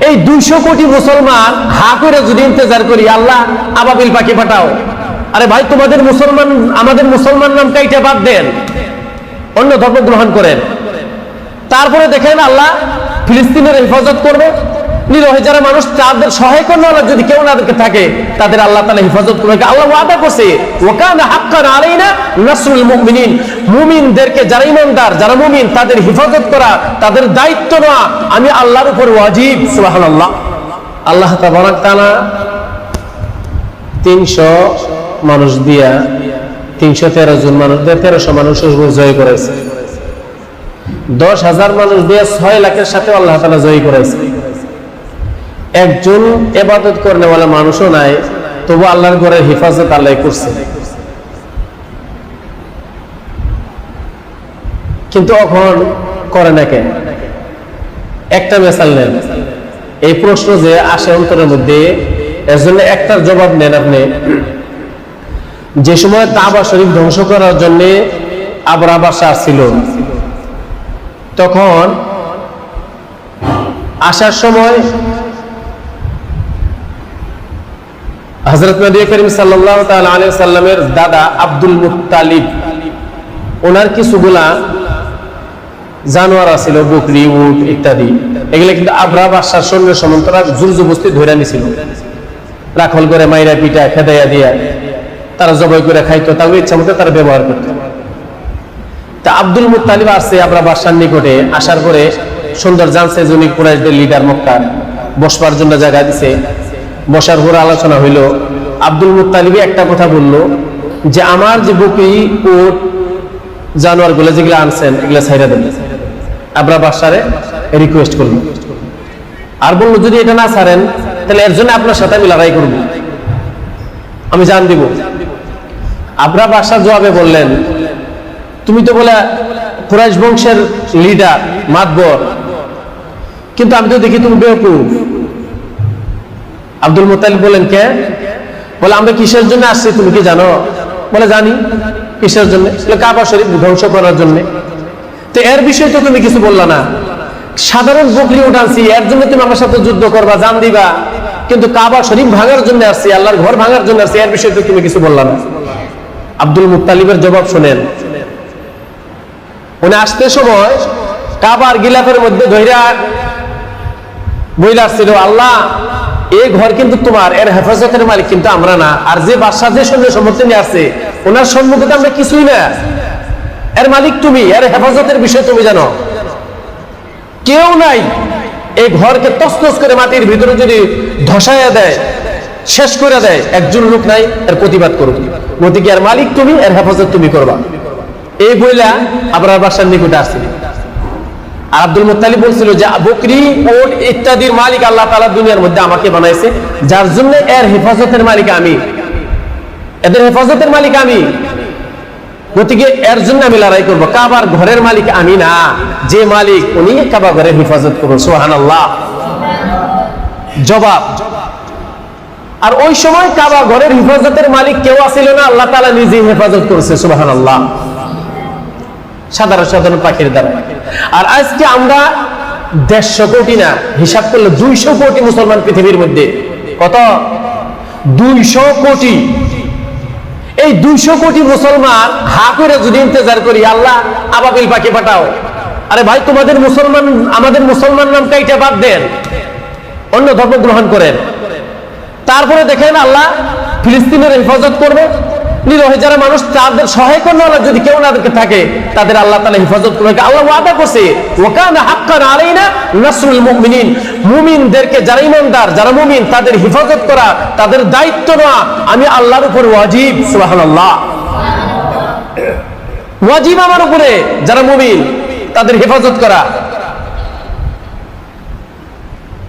এই দুইশো কোটি মুসলমান হা করে যদি ইন্তজার করি, আল্লাহ আবাবিল পাখি পাঠাও। আরে ভাই, তোমাদের মুসলমান, আমাদের মুসলমান নামটা এটা বাদ দেন। অন্য ধর্ম গ্রহণ করেন। তারপরে দেখেন আল্লাহ ফিলিস্তিনের হেফাজত করবে। নিরহে যারা মানুষ তাদের সহায় করেন যদি কেউ নাদেরকে থাকে, তাদের আল্লাহ তালা হেফাজত করবে আল্লাহ ওয়াদা করছে ওকান হাক্কান আলাইনা নাসরুল মুমিনিন। মুমিনদেরকে যারা ইমানদার, যারা মুমিন, তাদের হেফাজত করা, তাদের দায়িত্ব নেওয়া, আমি আল্লাহর উপর ওয়াজিব। সুবহানাল্লাহ। আল্লাহ তাবারাক মানুষ দিয়া তিনশো তেরো জন মানুষ দিয়ে মানুষ জয় করেছে। দশ হাজার মানুষ দিয়ে ছয় লাখের সাথে আল্লাহ তালা জয়ী করেছে। একজন এবাদত করনে বলে মানুষও নাই, তবু আল্লাহর ঘরের হেফাজত আল্লাহ করছে। কিন্তু এখন করে না কেন? একটা মেসাল নেন। এই প্রশ্ন যে আসে অন্তরের মধ্যে, এর জন্য একটার জবাব নেন আপনি। যে সময় কাবা শরীফ ধ্বংস করার জন্য আবরা বাসা ছিল, তখন আসার সময় হজরত নবী করিম সাল্লাহ আলী সাল্লামের দাদা আব্দুল মুতালিব ওনার কিছুগুলা জানোয়ার আছিল, বকরি, উট ইত্যাদি। এগুলো কিন্তু আবরা বাসার সৈন্য সমান্তরা জোর জবস্তি ধরে নিছিল। রাখল করে, মাইরা পিটা, খেদাইয়া দিয়া তারা জবাই করে খাইতো তাও ইচ্ছা মতো তারা ব্যবহার করতো। তা আব্দুল মুতালিব আসছে আমরা বাসার নিকটে, আসার পরে সুন্দর জানছে জনি কুরাইশদের লিডার মক্কার। বসবার জন্য জায়গা দিছে। বসার পরে আলোচনা হইল। আব্দুল মুতালিবই একটা কথা বলল যে, আমার যে বুকি উট জানোয়ারগুলো যেগুলো আনছেন, এগুলো ছাইরা দেন। আমরা বাসারে রিকোয়েস্ট করব আর বলল, যদি এটা না ছাড়েন, তাহলে এর জন্য আপনার সাথে আমি লড়াই করব। আমি জান দিব। আবরা বাসার জবাবে বললেন, তুমি তো বলে কুরাইশ বংশের লিডার মাতবর। কিন্তু আমি তো দেখি তুমি বেউকুফ আব্দুল মোতালিব বলেন কে? বলে, আমরা কিসের জন্য আসছি তুমি কি জানো? বলে, জানি। কিসের জন্য? কাবা শরীফ ধ্বংস করার জন্য। তো এর বিষয়ে তো তুমি কিছু বললা না। সাধারণ বকরি উঠানছি, এর জন্য তুমি আমার সাথে যুদ্ধ করবা, জান দিবা। কিন্তু কাবা শরীফ ভাঙার জন্য আসছি, আল্লাহর ঘর ভাঙার জন্য আসছি, এর বিষয়ে তো তুমি কিছু বললা না। আব্দুল মুতালিবের জবাব শোনেন। উনি আসতে সময় কাবার গিলাফের মধ্যে ধৈরা বইলা আসছিল আল্লাহ এই ঘর কিন্তু তোমার, এর হেফাজতের মালিক কিন্তু আমরা না। আর যে বাদশাহ যে সমর্থন নিয়ে আসছে ওনার সম্মুখে আমরা কিছুই না। এর মালিক তুমি, এর হেফাজতের বিষয় তুমি জানো। কেউ নাই এই ঘরকে তসতস করে মাটির ভিতরে যদি ধসাইয়া দেয়, শেষ করে দেয়, একজন লোক নাই, এর প্রতিবাদ করুক। গতিকে এর মালিক তুমি, এর হেফাজত তুমি করবা। এই বইলা আপনার বাসার নিকটে আসছিল আর আব্দুল বলছিল যে, বকরি ইত্যাদির মালিক আল্লাহ তালা দুনিয়ার মধ্যে আমাকে বানাইছে, যার জন্য এর হেফাজতের মালিক আমি। এদের হেফাজতের মালিক আমি। গতিকে এর জন্য আমি লড়াই করব। কাবার ঘরের মালিক আমি না। যে মালিক, উনি কাবা হেফাজত করুন। সোহান আল্লাহ জবাব। আর ওই সময় কাবা ঘরের হেফাজতের মালিক কেউ আসিল না, আল্লাহ তালা নিজেই হেফাজত করছে সুবাহান আল্লাহ সাধারণ সাধারণ পাখির দ্বারা। আর আজকে আমরা দেড়শো কোটি না, হিসাব করলে দুইশো কোটি মুসলমান পৃথিবীর মধ্যে। কত? দুইশো কোটি। এই দুইশো কোটি মুসলমান হা করে যদি ইন্তজার করি, আল্লাহ আবাবিল পাখি পাঠাও। আরে ভাই, তোমাদের মুসলমান, আমাদের মুসলমান নাম এটা বাদ দেন। অন্য ধর্ম গ্রহণ করেন। তারপরে দেখেন আল্লাহ ফিলিস্তিনের হেফাজত করবে। নিরহে যারা মানুষ, তাদের সহায় করেন যদি কেউ নাদেরকে থাকে, তাদের আল্লাহ তালা হেফাজত করবে। আল্লাহ ওয়াদা করছে, ওকান হাক্কান আলাইনা নাসরুল মুমিনিন। মুমিনদেরকে যারা ইমানদার, যারা মুমিন, তাদের হেফাজত করা, তাদের দায়িত্ব নেওয়া, আমি আল্লাহর উপর ওয়াজিব ওয়াজিব আমার উপরে, যারা মুমিন, তাদের হেফাজত করা।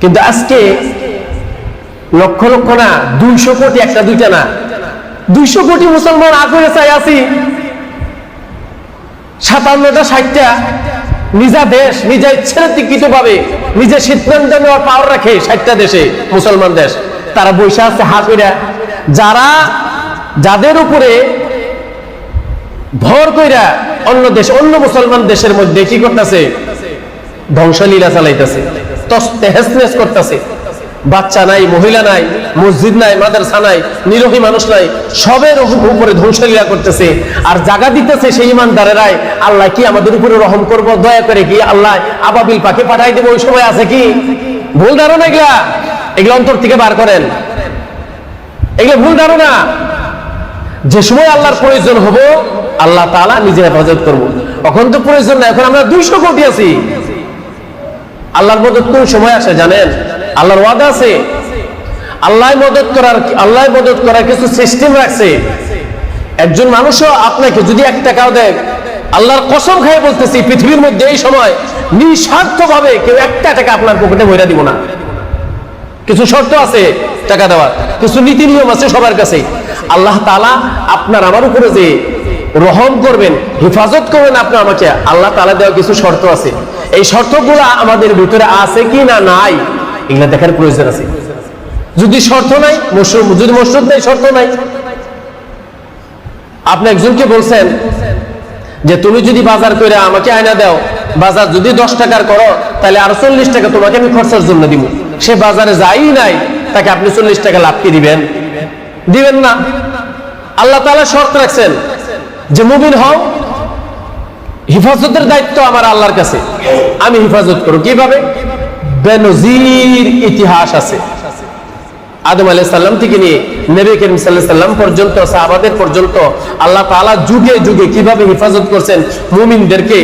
কিন্তু আজকে লক্ষ লক্ষ না, দুইশো কোটি একটা, দুইটা না দুইশো কোটি মুসলমান আগ্রহে চাই আছি। সাতান্নটা, ষাটটা নিজা দেশ, নিজে ইচ্ছাকৃত ভাবে নিজে সিদ্ধান্ত নেওয়ার পাওয়ার রাখে ষাটটা দেশে, মুসলমান দেশ। তারা বৈশা আছে হাত যারা যাদের উপরে ভর কইরা অন্য দেশ, অন্য মুসলমান দেশের মধ্যে কি করতেছে? ধ্বংসলীলা চালাইতেছে তস্তেহেসনেস করতেছে। বাচ্চা নাই, মহিলা নাই, মসজিদ নাই, মাদ্রাসা নাই, নিরোহী মানুষ নাই, সবের উপরে ধ্বংসলীলা করতেছে। আর জায়গা দিতেছে সেই ইমানদারেরাই, আল্লাহ কি আমাদের উপরে রহম করব? দয়া করে কি আল্লাহ আবাবিল পাখি পাঠাই দেবো? ওই সময় আছে কি? ভুল ধারণা এগুলা? এগুলো অন্তর থেকে বার করেন। এগুলো ভুল ধারণা। যে সময় আল্লাহর প্রয়োজন হব, আল্লাহ তালা নিজে হেফাজত করব। এখন তো প্রয়োজন না এখন আমরা দুইশো কোটি আছি। আল্লাহর মদত কোন সময় আসে জানেন? আল্লাহর ওয়াদা আছে। আল্লাহ মদত করার আল্লাহ মদত করার কিছু সিস্টেম রাখছে। একজন মানুষও আপনাকে যদি এক টাকাও দেয়, আল্লাহর কসম খাই বলতেছি, পৃথিবীর মধ্যে এই সময় নিঃস্বার্থ ভাবে কেউ একটা টাকা আপনার পকেটে বইরা দিব না। কিছু শর্ত আছে টাকা দেওয়ার, কিছু নীতি নিয়ম আছে সবার কাছে। আল্লাহ তালা আপনার আমার উপরে যে রহম করবেন, হেফাজত করবেন আপনি আমাকে, আল্লাহ তালা দেওয়া কিছু শর্ত আছে। এই শর্তগুলো আমাদের ভিতরে আছে কি না নাই এগুলা দেখার প্রয়োজন আছে। যদি শর্ত নাই যদি মশরুম নাই, শর্ত নাই। আপনি একজনকে বলছেন যে, তুমি যদি বাজার করে আমাকে আয়না দাও, বাজার যদি দশ টাকার করো, তাহলে আরও চল্লিশ টাকা তোমাকে আমি খরচার জন্য দিব সে বাজারে যাই নাই, তাকে আপনি চল্লিশ টাকা লাভ কি দিবেন? দিবেন না। আল্লাহ তালা শর্ত রাখছেন যে, মুমিন হও, হিফাজতের দায়িত্ব আমার আল্লাহর কাছে। আমি হিফাজত করব। কীভাবে? বেনজির ইতিহাস আছে। আদম আলাহ সাল্লাম থেকে নিয়ে নবী করিম সাল্লাম পর্যন্ত, সাহাবাদের পর্যন্ত আল্লাহ তাআলা যুগে যুগে কীভাবে হেফাজত করছেন মুমিনদেরকে,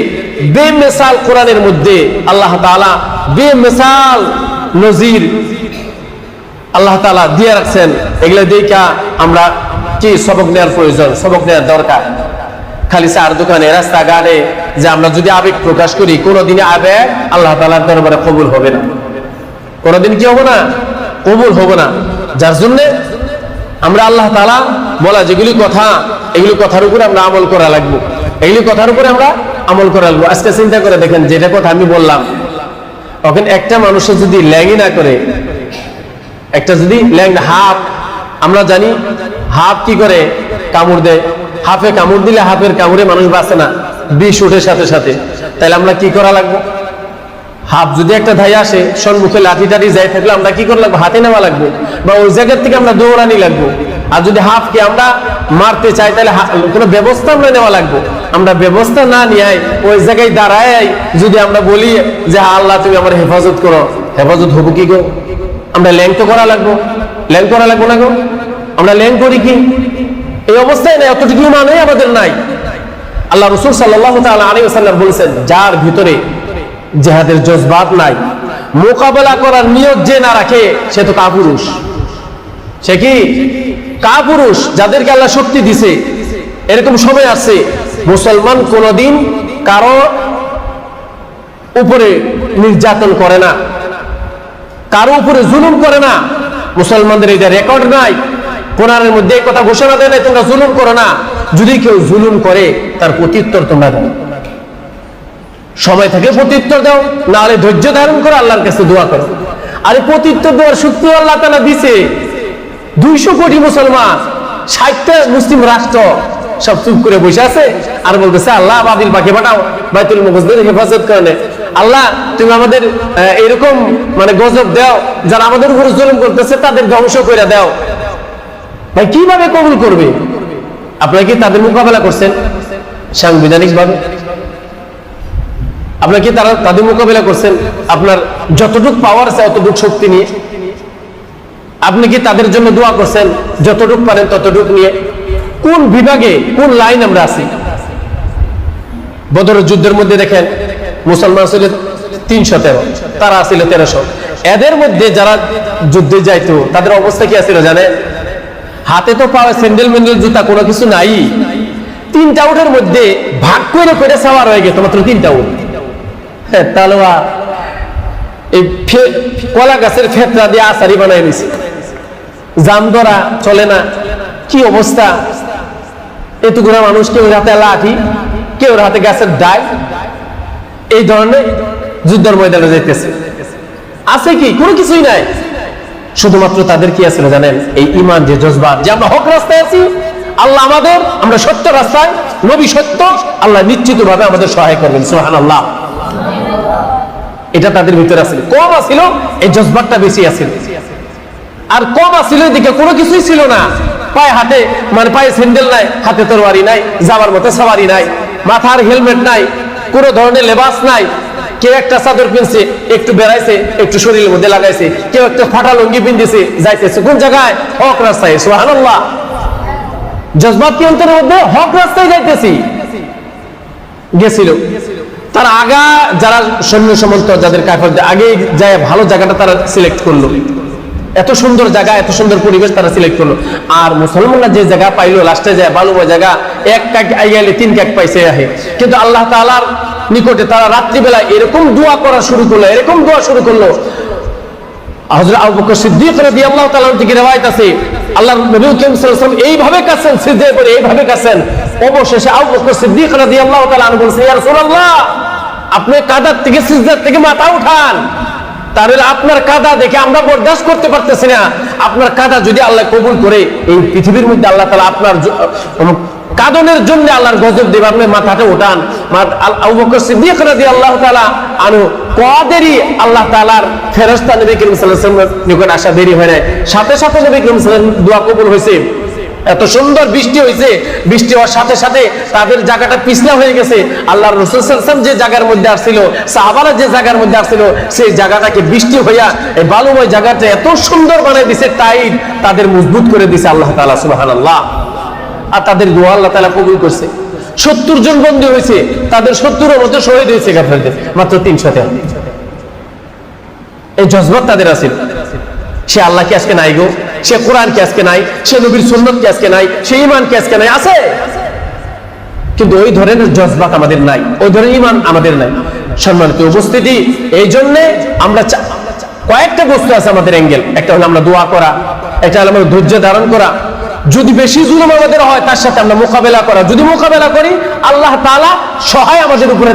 বেমেসাল কোরআনের মধ্যে আল্লাহ তাআলা বেমেসাল নজির আল্লাহ তাআলা দিয়ে রাখছেন। এগুলো দেখা আমরা কি সবক নেওয়ার প্রয়োজন, সবক নেওয়ার দরকার। খালি চার দোকানে, রাস্তাঘাটে যে আমরা যদি আবেগ প্রকাশ করি কোনোদিনে আবেগ আল্লাহ তাআলার দরবারে কবুল হবে না। কোনোদিন কি হবে না? কবুল হবে না। যার জন্য আমরা আল্লাহ তালা বলা যেগুলি কথা, এগুলি কথার উপরে আমরা আমল করা লাগবো। এগুলি কথার উপরে আমরা আমল করা লাগবো। আজকে চিন্তা করে দেখেন, যেটা কথা আমি বললাম তখন একটা মানুষের যদি ল্যাংই না করে, একটা যদি ল্যাং হাফ, আমরা জানি হাফ কি করে? কামড় দেয়। হাফে কামড় দিলে হাফের কামড়ে মানুষ বাঁচে না। বিষ উঠে সাথে সাথে। তাহলে আমরা কি করা লাগবো? হাফ যদি একটা ধাই আসে, সম্মুখে লাঠি টাঠি যাই থাকলে আমরা কি করে লাগবো? হাতে নেওয়া লাগবো? বা ওই জায়গার থেকে আমরা দৌড়ানি লাগবো? আর যদি হাফকে আমরা মারতে চাই তাহলে কোনো ব্যবস্থা আমরা নেওয়া লাগবো? আমরা ব্যবস্থা না নিয়ে ওই জায়গায় দাঁড়ায় যদি আমরা বলি যে হা আল্লাহ, তুমি আমার হেফাজত করো। হেফাজত হব কি গো? আমরা ল্যাং তো করা লাগবো? ল্যাং করা লাগবো না গো? আমরা ল্যাং করি কি? এই অবস্থায় নাই অতটুকু মানে আমাদের নাই। আল্লাহ রসুল সাল্লাহ আলাইহি বলেছেন, যার ভিতরে জেহাদের জজবাত নাই, মোকাবেলা করার নিয়োগ যে না রাখে, সে তো কাপুরুষ। সে কি? কাপুরুষ, যাদেরকে আল্লাহ শক্তি দিছে। এরকম সময় আছে মুসলমান কোনোদিন কারও উপরে নির্যাতন করে না, কারও উপরে জুলুম করে না। মুসলমানদের এটা রেকর্ড নাই। কোরআনের মধ্যে এই কথা ঘোষণা দেয় না তোমরা জুলুম করো না। যদি কেউ জুলুম করে, তার প্রত্যুত্তর তোমরা দাও। সময় থেকে প্রত্যুত্তর দাও, না হলে ধৈর্য ধারণ করে, আল্লাহর কাছে দোয়া করো। আরে প্রত্যুত্তর দেওয়ার শক্তি আল্লাহ তালা দিছে। দুইশো কোটি মুসলমান, ষাটটা মুসলিম রাষ্ট্র সব চুপ করে বসে আছে আর বলতেছে, আল্লাহ বাবিল পাখি পাঠাও বাইতুল মুখদের হেফাজত করে আল্লাহ, তুমি আমাদের এরকম মানে গজব দাও, যারা আমাদের উপরে জুলুম করতেছে তাদের ধ্বংস করে দাও। ভাই, কীভাবে কবুল করবে? আপনারা কি তাদের মোকাবেলা করছেন? সাংবিধানিক ভাবে? আপনার কি তারা তাদের মোকাবিলা করছেন? আপনার যতটুক পাওয়ার আছে, অতটুক শক্তি নিয়ে। আপনি কি তাদের জন্য দোয়া করছেন? যতটুক পারেন ততটুক নিয়ে। কোন বিভাগে, কোন লাইন আমরা আছি? বদরের যুদ্ধের মধ্যে দেখেন, মুসলমান ছিল তিনশো তেরো, তারা আসছিল তেরোশো। এদের মধ্যে যারা যুদ্ধে যাইতো, তাদের অবস্থা কি আছিল জানে হাতে তো পাওয়া স্যান্ডেল মেন্ডেল জুতা কোনো কিছু নাই। তিনটা উঠের মধ্যে ভাগ করে করে সাওয়ার হয়ে গেছে মাত্র তিনটা উঠ হ্যাঁ, তালোয়া এই কলা গাছের ফেতরা দিয়ে আসারি বানাই নিছে জাম ধরা চলে না কি অবস্থা? এতগুলো মানুষ কেউ হাতে লাঠি? কেউ হাতে গাছের ডাই এই ধরনের যুদ্ধের ময়দানে যাইতেছে। আছে কি? কোনো কিছুই নাই। শুধুমাত্র তাদের কি আছে জানেন? এই ইমান যে জজবা, যে আমরা হক রাস্তায় আছি, আল্লাহ আমাদের, আমরা সত্য রাস্তায়, নবী সত্য, আল্লাহ নিশ্চিত ভাবে আমাদের সহায় করবেন সোহান আল্লাহ এটা তাদের ভিতরে আছিল কম আছিল, এই জজবাতটা বেশি আছিল। আর কম আছিল এদিকে কোনো কিছুই ছিল না। পায়ে হাতে মানে পায়ে স্যান্ডেল নাই, হাতে তরবারি নাই, যাবার মতো সাবারি নাই, মাথার হেলমেট নাই, কোনো ধরনের লেবাস নাই কেউ একটা চাদর পিনছে, একটু বেড়াইছে, একটু শরীরের মধ্যে লাগাইছে, কেউ একটা ফাটা লুঙ্গি পিনতেছে, যাইতেছে। কোন জায়গায়? হক রাস্তায়, সুবহানাল্লাহ। জজবাত কি অন্তরের মধ্যে? হক রাস্তায় যাইতেছি। গেছিল। তার আগা যারা সৈন্য সমন্ত যাদের কাফের আগে যায় ভালো জায়গাটা তারা সিলেক্ট করল। এত সুন্দর জায়গা, এত সুন্দর পরিবেশ তারা সিলেক্ট করল। আর মুসলমানরা যে জায়গা পাইলো, লাস্টে যায় বালুময় জায়গা, এক কাক আইয়ালে তিন কাক পাইছে আহে। কিন্তু আল্লাহ তাআলার নিকটে তারা রাত্রিবেলা এরকম দোয়া করা শুরু করল, এরকম দোয়া শুরু করল। সিদ্দিক এইভাবে কাছেন এইভাবে কাছেন অবশেষে সিদ্দিক কাদার থেকে থেকে মাথা উঠান। তাহলে আপনার কাদা দেখে আমরা বরদাস্ত করতে পারতেছি না। আপনার কাদা যদি আল্লাহ কবুল করে, এই পৃথিবীর মধ্যে আল্লাহ তাআলা আপনার কাদনের জন্য আল্লাহর গজব দেবে। আপনি মাথাটা উঠান। মা- আল- আবু বকর সিদ্দিক রাদিয়াল্লাহু তাআলা আনহু কদেরই আল্লাহ করিম সাল্লাল্লাহু নিকট আসা দেরি সাথে সাথে দোয়া কবুল হয়েছে। এত সুন্দর বৃষ্টি হয়েছে। বৃষ্টি হওয়ার সাথে সাথে তাদের জায়গাটা পিছলা হয়ে গেছে। আল্লাহ রসুল যে জায়গার মধ্যে আসছিল, সাহাবারা যে জায়গার মধ্যে আসছিল, সেই জায়গাটাকে বৃষ্টি হইয়া এই বালুময় জায়গাটা এত সুন্দর বানাই দিছে টাইট তাদের মজবুত করে দিছে আল্লাহ তাআলা, সুবহানাল্লাহ। আর তাদের দোয়া আল্লাহ তাআলা কবুল করছে। সত্তর জন বন্দী হয়েছে, তাদের সত্তরের মতো শহীদ হয়েছে কাফেরদের মাত্র তিনশোতে এই জজবত তাদের আছে। সে আল্লাহ কি আজকে নাই গো, সে কোরআন কি আজকে নাই, সে নবীর সুন্নত কি আজকে নাই, সে ইমান কি আজকে নাই, আছে? কিন্তু ওই ধরনের জজবাত আমাদের নাই, ওই ধরনের ইমান আমাদের নাই। সম্মানিত উপস্থিতি এই জন্যে আমরা কয়েকটা বস্তু আছে আমাদের অ্যাঙ্গেল। একটা হলো আমরা দোয়া করা, একটা হলো আমাদের ধৈর্য ধারণ করা যদি বেশি জুলুম আমাদের হয়, তার সাথে আমরা মোকাবেলা করা। যদি মোকাবেলা করি, আল্লাহ তাআলা সহায় আমাদের উপরে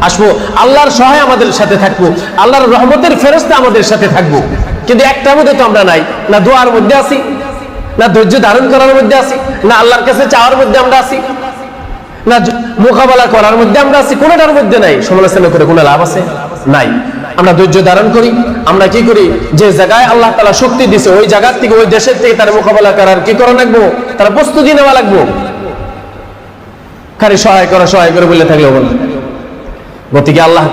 আসব। আল্লাহর সহায় আমাদের সাথে থাকব। আল্লাহর রহমতের ফেরস্তা আমাদের সাথে থাকব। কিন্তু একটার মধ্যে তো আমরা নাই। না দোয়ার মধ্যে আছি, না ধৈর্য ধারণ করার মধ্যে আছি, না আল্লাহর কাছে চাওয়ার মধ্যে আমরা আছি, না মোকাবেলা করার মধ্যে আমরা আছি, কোনোটার মধ্যে নাই। সমালোচনা করে কোনো লাভ আছে? নাই। আমরা ধৈর্য ধারণ করি, আমরা কি করি? যে জায়গায় আল্লাহ তালা শক্তি দিছে, ওই জায়গার থেকে, ওই দেশের থেকে তার মোকাবেলা করার কি করা লাগবো? তার প্রস্তুতি নেওয়া লাগবো। খালি সহায় করা, সহায় করে বলে থাকলে না। গতিকে আল্লাহ